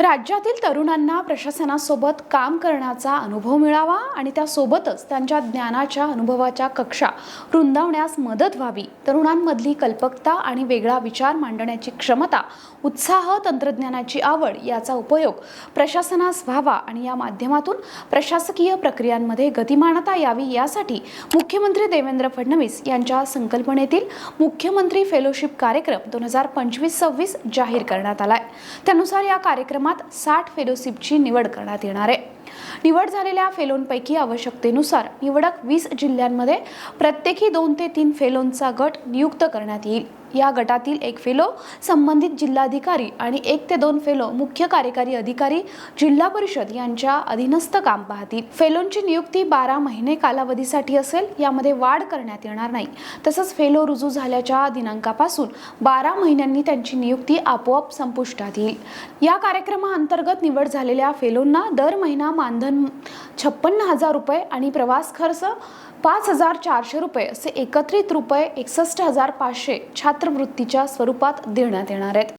राज्यातील तरुणांना प्रशासनासोबत काम करण्याचा अनुभव मिळावा आणि त्यासोबतच त्यांच्या ज्ञानाच्या अनुभवाच्या कक्षा रुंदावण्यास मदत व्हावी. तरुणांमधली कल्पकता आणि वेगळा विचार मांडण्याची क्षमता उत्साह तंत्रज्ञानाची आवड याचा उपयोग प्रशासनास व्हावा आणि या माध्यमातून प्रशासकीय प्रक्रियांमध्ये गतिमानता यावी यासाठी मुख्यमंत्री देवेंद्र फडणवीस यांच्या संकल्पनेतील मुख्यमंत्री फेलोशिप कार्यक्रम दोन हजार पंचवीस सव्वीस जाहीर करण्यात आलाय. त्यानुसार या कार्यक्रमात साठ फेलोशिपची निवड करण्यात येणार आहे. निवड झालेल्या फेलोंपैकी आवश्यकतेनुसार निवडक वीस जिल्ह्यांमध्ये प्रत्येकी दोन ते तीन फेलोंचा गट नियुक्त करण्यात येईल. या गटातील एक फेलो संबंधित जिल्हाधिकारी आणि एक ते दोन फेलो मुख्य कार्यकारी अधिकारी जिल्हा परिषद यांच्या अधीनस्थ काम पाहतील. फेलोंची नियुक्ती बारा महिने कालावधीसाठी असेल यामध्ये वाढ करण्यात येणार नाही. तसंच फेलो रुजू झाल्याच्या दिनांकापासून बारा महिन्यांनी त्यांची नियुक्ती आपोआप संपुष्टात येईल. या कार्यक्रमाअंतर्गत निवड झालेल्या फेलोंना दर महिना मानधन छप्पन्न हजार रुपये आणि प्रवास खर्च पाच हजार चारशे रुपये असे एकत्रित रुपये एकसष्ट हजार पाचशे छात्रवृत्तीच्या स्वरूपात देण्यात येणार आहेत.